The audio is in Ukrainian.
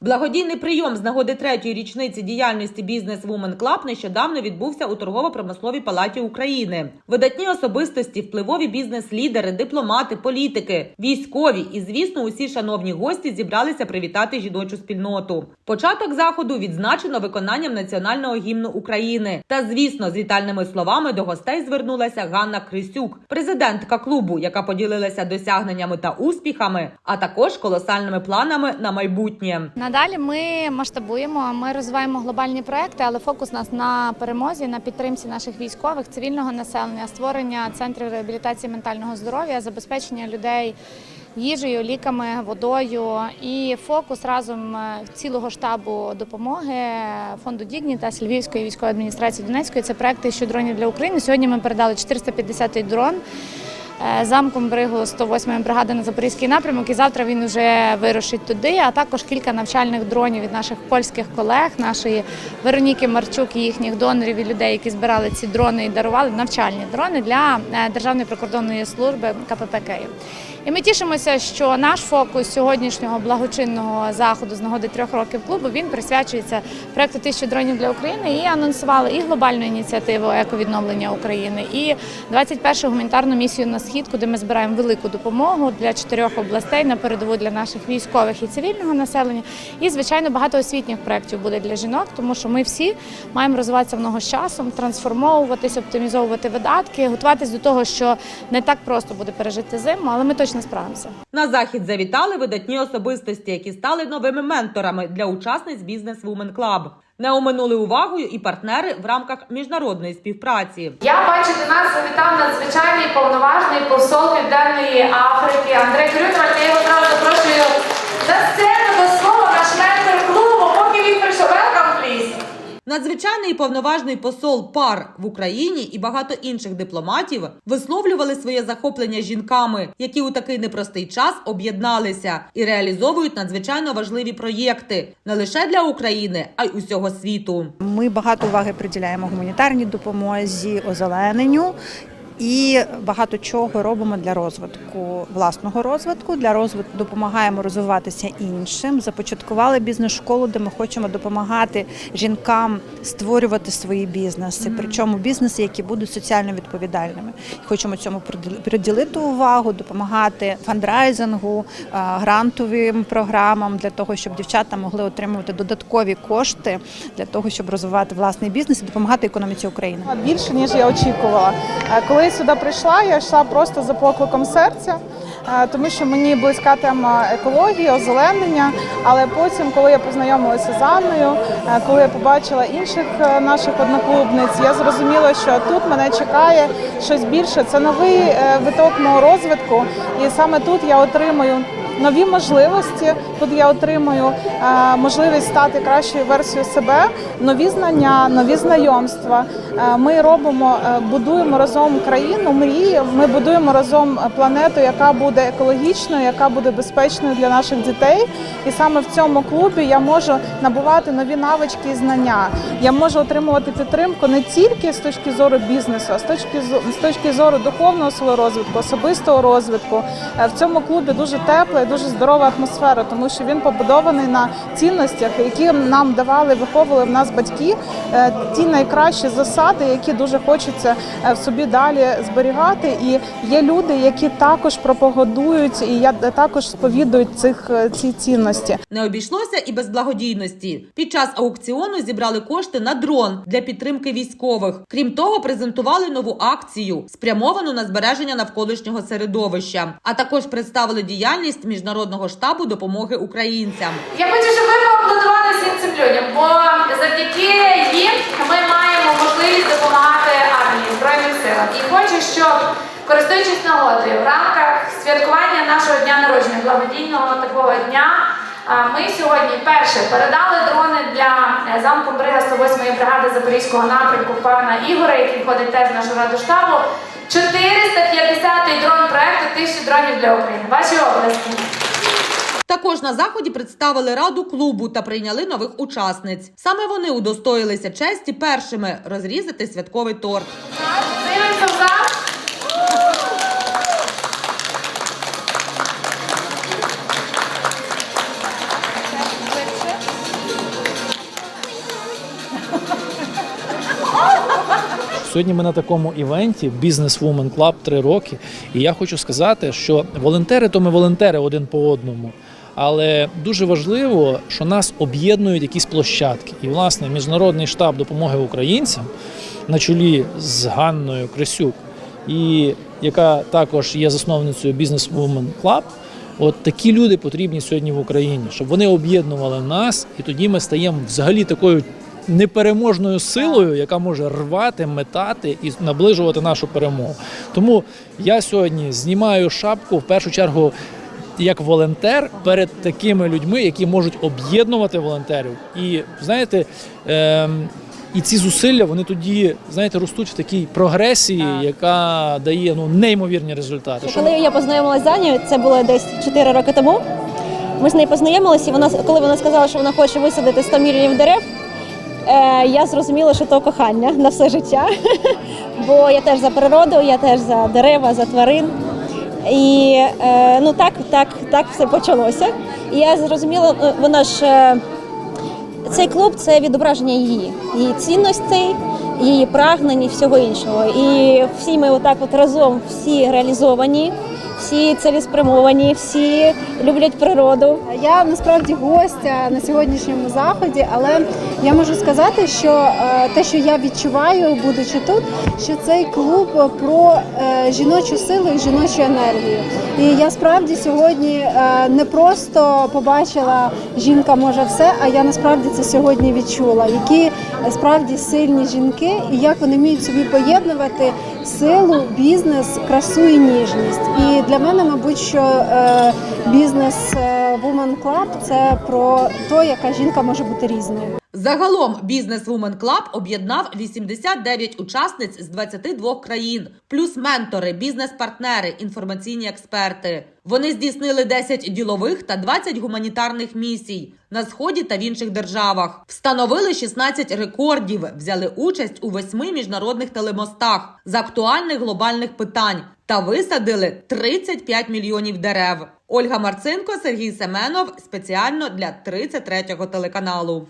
Благодійний прийом з нагоди третьої річниці діяльності Бізнес Women Club нещодавно відбувся у торгово-промисловій палаті України. Видатні особистості, впливові бізнес-лідери, дипломати, політики, військові і, звісно, усі шановні гості зібралися привітати жіночу спільноту. Початок заходу відзначено виконанням національного гімну України. Та, звісно, з вітальними словами до гостей звернулася Ганна Крисюк, президентка клубу, яка поділилася досягненнями та успіхами, а також колосальними планами на майбутнє. Надалі ми масштабуємо, ми розвиваємо глобальні проекти, але фокус у нас на перемозі, на підтримці наших військових, цивільного населення, створення центрів реабілітації ментального здоров'я, забезпечення людей їжею, ліками, водою і фокус разом е, цілого штабу допомоги фонду Дігнітас Львівської військової адміністрації Донецької. Це проект «1000 дронів для України. Сьогодні ми передали 450 дрон. Е, Замком бригу 108-ї бригади на Запорізький напрямок, і завтра він вже вирушить туди. А також кілька навчальних дронів від наших польських колег, нашої Вероніки Марчук і їхніх донорів і людей, які збирали ці дрони і дарували навчальні дрони для е, Державної прикордонної служби КПП Київ. І ми тішимося, що наш фокус сьогоднішнього благочинного заходу з нагоди трьох років клубу він присвячується проекту «1000 дронів для України і анонсували і глобальну ініціативу ековідновлення України, і 21-ту гуманітарну місію на схід, куди ми збираємо велику допомогу для чотирьох областей на передову для наших військових і цивільного населення. І звичайно багато освітніх проєктів буде для жінок, тому що ми всі маємо розвиватися в ногу з часом, трансформовуватися, оптимізовувати видатки, готуватись до того, що не так просто буде пережити зиму, але ми точно справимося. На захід завітали видатні особистості, які стали новими менторами для учасниць Бізнес Women Club. Не оминули увагою і партнери в рамках міжнародної співпраці. Я бачу, до нас завітав надзвичайний повноважний посол Південної Африки Андрей Крютвальд. Я його одразу запрошую за сцену до слова наш ментор клубу. Надзвичайний повноважний посол пар в Україні і багато інших дипломатів висловлювали своє захоплення жінками, які у такий непростий час об'єдналися і реалізовують надзвичайно важливі проєкти не лише для України, а й усього світу. Ми багато уваги приділяємо гуманітарній допомозі, озелененню. І багато чого робимо для розвитку власного розвитку. Для розвитку допомагаємо розвиватися іншим. Започаткували бізнес-школу, де ми хочемо допомагати жінкам створювати свої бізнеси, причому бізнеси, які будуть соціально відповідальними. Хочемо цьому приділити увагу, допомагати фандрайзингу, е, грантовим програмам для того, щоб дівчата могли отримувати додаткові кошти для того, щоб розвивати власний бізнес і допомагати економіці України. більше ніж я очікувала. Е, Коли сюди прийшла, я йшла просто за покликом серця, е, тому що мені близька тема екології, озеленення. Але потім, коли я познайомилася з Анною, е, коли я побачила інших е, наших одноклубниць, я зрозуміла, що тут мене чекає щось більше. Це новий виток мого розвитку, і саме тут я отримую. Нові можливості тут я отримую е, можливість стати кращою версією себе, нові знання, нові знайомства. Е, ми робимо, е, будуємо разом країну, мрії. Ми будуємо разом планету, яка буде екологічною, яка буде безпечною для наших дітей. І саме в цьому клубі я можу набувати нові навички і знання. Я можу отримувати підтримку не тільки з точки зору бізнесу, а з точки з- точки зору духовного свого розвитку, особистого розвитку. В цьому клубі дуже тепла і дуже здорова атмосфера, тому що він побудований на цінностях, які нам давали, виховували в нас батьки. Е, Ті найкращі засади, які дуже хочеться е, в собі далі зберігати. І є люди, які також пропагандують і я також сповідують цих е, ці цінності. Не обійшлося і без благодійності. Під час аукціону зібрали кошти на дрон для підтримки військових. Крім того, презентували нову акцію, спрямовану на збереження навколишнього середовища, а також представили діяльність міжнародного штабу допомоги українцям. Я хочу, щоб ви поаплодували всім цим людям, бо завдяки їм ми маємо можливість допомагати армії Збройним силам. І хочу, щоб, користуючись нагодою, в рамках святкування нашого дня народження, благодійного такого дня. Ми сьогодні перше передали дрони для е, замку Брига 108-ї бригади Запорізького напрямку пана Ігоря, який входить теж в нашу раду штабу. 450-й дрон проекту тисячі дронів для України. Ваші області. Також на заході представили раду клубу та прийняли нових учасниць. Саме вони удостоїлися честі першими розрізати святковий торт. Сьогодні ми на такому івенті Business Women Club 3 роки. І я хочу сказати, що волонтери то ми волонтери один по одному. Але дуже важливо, що нас об'єднують якісь площадки. І, власне, міжнародний штаб допомоги українцям на чолі з Ганною Крисюк, і яка також є засновницею Business Women Club. От такі люди потрібні сьогодні в Україні, щоб вони об'єднували нас, і тоді ми стаємо взагалі такою непереможною силою, яка може рвати, метати і наближувати нашу перемогу. Тому я сьогодні знімаю шапку в першу чергу як волонтер перед такими людьми, які можуть об'єднувати волонтерів. І знаєте. Ем, і ці зусилля вони тоді знаєте ростуть в такій прогресії, яка дає ну неймовірні результати. Що Коли я познайомилася з Анею, це було десь 4 роки тому. Ми з нею познайомилися, і вона, коли вона сказала, що вона хоче висадити 100 мільйонів дерев, е, я зрозуміла, що то кохання на все життя. Бо я теж за природу, я теж за дерева, за тварин. І е, ну так, так, так все почалося. І я зрозуміла, е, вона ж. е, цей клуб це відображення її, її цінностей, її прагнень і всього іншого. І всі ми отак от разом всі реалізовані, всі цілеспрямовані, всі люблять природу. Я насправді гостя на сьогоднішньому заході, але я можу сказати, що е, те, що я відчуваю, будучи тут, що цей клуб про е, жіночу силу і жіночу енергію. І я справді сьогодні е, не просто побачила жінка може все, а я насправді це сьогодні відчула, які е, справді сильні жінки і як вони вміють собі поєднувати силу, бізнес, красу і ніжність. І для мене, мабуть, що е, бізнес е, Woman Club – це про те, яка жінка може бути різною. Загалом Business Women Club об'єднав 89 учасниць з 22 країн, плюс ментори, бізнес-партнери, інформаційні експерти. Вони здійснили 10 ділових та 20 гуманітарних місій на сході та в інших державах. Встановили 16 рекордів, взяли участь у восьми міжнародних телемостах з актуальних глобальних питань та висадили 35 мільйонів дерев. Ольга Марцинко, Сергій Семенов спеціально для 33-го телеканалу.